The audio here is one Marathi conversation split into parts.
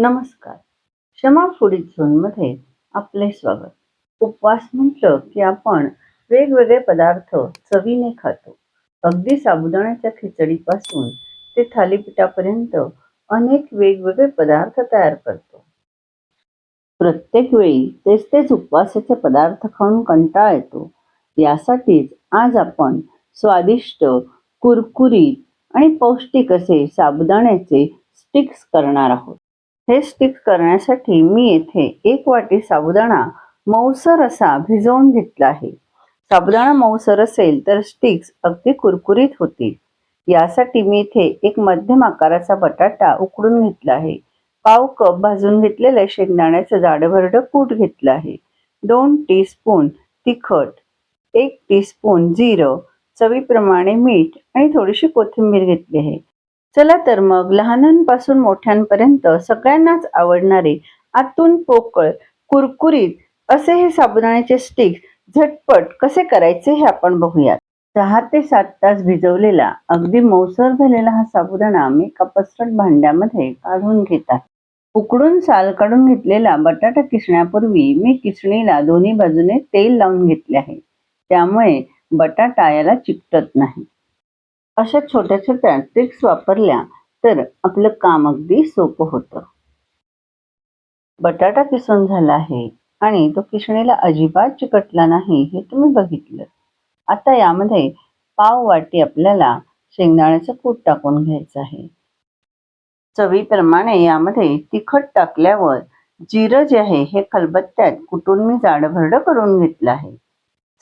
नमस्कार. क्षमा फुडी झोनमध्ये आपले स्वागत. उपवास म्हटलं की आपण वेगवेगळे पदार्थ चवीने खातो. अगदी साबुदाण्याच्या खिचडीपासून ते थालीपीठापर्यंत अनेक वेगवेगळे पदार्थ तयार करतो. प्रत्येक वेळी तेच तेच उपवासाचे पदार्थ खाऊन कंटाळा येतो. यासाठीच आज आपण स्वादिष्ट कुरकुरीत आणि पौष्टिक असे साबुदाण्याचे स्टिक्स करणार आहोत. हे स्टिक्स करण्यासाठी मी येथे एक वाटी साबुदाणा मऊसर असा भिजवून घेतला आहे. साबुदाणा मऊसर असेल तर स्टिक्स अगदी कुरकुरीत होतील. यासाठी मी इथे एक मध्यम आकाराचा बटाटा उकडून घेतला आहे. पाव कप भाजून घेतलेलं शेंगदाण्याचं जाडभरड कूट घेतलं आहे. दोन टीस्पून तिखट एक टीस्पून जिरं चवीप्रमाणे मीठ आणि थोडीशी कोथिंबीर घेतली आहे. चला तर मग लहानांपासून मोठ्यांपर्यंत सगळ्यांनाच आवडणारे आतून पोकळ कुरकुरीत असे हे साबुदाण्याचे स्टिक्स झटपट कसे करायचे हे आपण बघूयात. सहा ते सात तास भिजवलेला अगदी मौसर झालेला हा साबुदाणा मी एका पसरट भांड्यामध्ये काढून घेत आहे उकडून साल काढून घेतलेला बटाटा किसण्यापूर्वी मी किसणीला दोन्ही बाजूने तेल लावून घेतले आहे. त्यामुळे बटाटा याला चिकटत नाही. अशा छोट्या छोट्या ट्रिक्स वापरल्या तर आपलं काम अगदी सोपं होतं. बटाटा किसून झाला आहे आणि तो किसणीला अजिबात चिकटला नाही हे तुम्ही बघितलं. आता यामध्ये पाव वाटी आपल्याला शेंगदाण्याचं कूट टाकून घ्यायचं आहे. चवीप्रमाणे यामध्ये तिखट टाकल्यावर जिरं जे आहे हे खलबत्त्यात कुटून मी जाडभरड करून घेतलं आहे.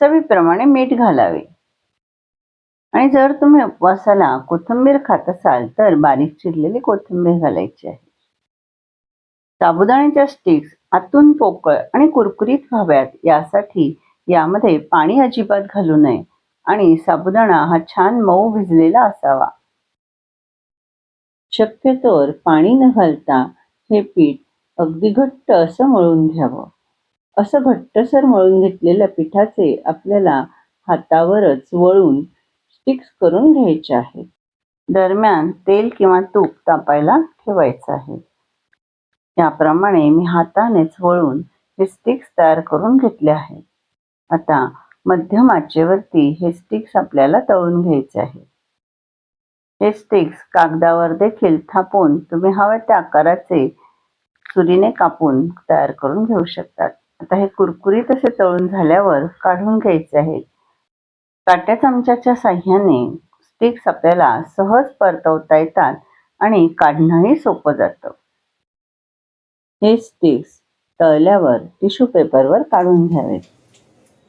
चवीप्रमाणे मीठ घालावे. आणि जर तुम्ही उपवासाला कोथिंबीर खात असाल तर बारीक चिरलेली कोथिंबीर घालायची आहे. साबुदाण्याच्या स्टिक्स आतून पोकळ आणि कुरकुरीत व्हाव्यात यासाठी यामध्ये पाणी अजिबात घालू नये आणि साबुदाणा हा छान मऊ भिजलेला असावा. शक्यतोवर पाणी न घालता हे पीठ अगदी घट्ट असं मळून घ्यावं. असं घट्टसर मळून घेतलेल्या पिठाचे आपल्याला हातावरच वळून स्टिक्स करून घ्यायचे आहेत दरम्यान तेल किंवा तूप तापायला ठेवायचं आहे. याप्रमाणे मी हातानेच वळून हे स्टिक्स तयार करून घेतले आहेत आता मध्यम आचेवरती हे स्टिक्स आपल्याला तळून घ्यायचे आहे. हे स्टिक्स कागदावर देखील थापून तुम्ही हव्या त्या आकाराचे सुरीने कापून तयार करून घेऊ शकतात. आता हे कुरकुरीत असे तळून झाल्यावर काढून घ्यायचे आहेत काट्या चमच्याच्या साह्याने स्टिक्स आपल्याला सहज परतवता येतात आणि काढणंही सोपं जातं. हे स्टिक्स तळल्यावर टिश्यू पेपरवर काढून घ्यावेत.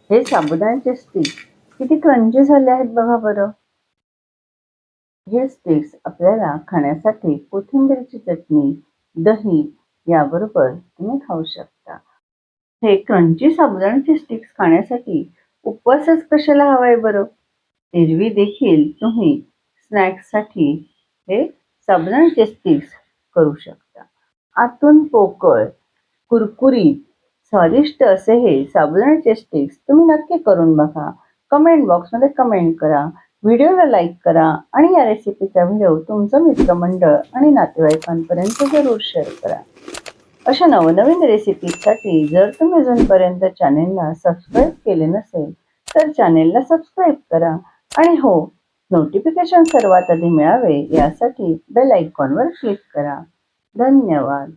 हे साबुदाण्याचे स्टिक्स किती क्रंची झाले आहेत बघा बरं. हे स्टिक्स आपल्याला खाण्यासाठी कोथिंबीरची चटणी दही याबरोबर तुम्ही खाऊ शकता. हे क्रंची साबुदाण्याचे स्टिक्स खाण्यासाठी उपवासच कशाला हवाय बरं? एरवी देखील तुम्ही स्नॅक्ससाठी हे साबणाचे स्टिक्स करू शकता. आतून पोकळ कुरकुरीत स्वादिष्ट असे हे साबणाचे स्टिक्स तुम्ही नक्की करून बघा. कमेंट बॉक्समध्ये कमेंट करा. व्हिडिओला लाईक करा आणि या रेसिपीचा व्हिडिओ तुमचं मित्रमंडळ आणि नातेवाईकांपर्यंत जरूर शेअर करा. अशा नवनवीन रेसिपीजसाठी जर तुम्ही अजूनपर्यंत चॅनेलला सबस्क्राईब केले नसेल तर चॅनेलला सबस्क्राईब करा. आणि हो नोटिफिकेशन सर्वात आधी मिळावे यासाठी बेल आयकॉनवर क्लिक करा. धन्यवाद.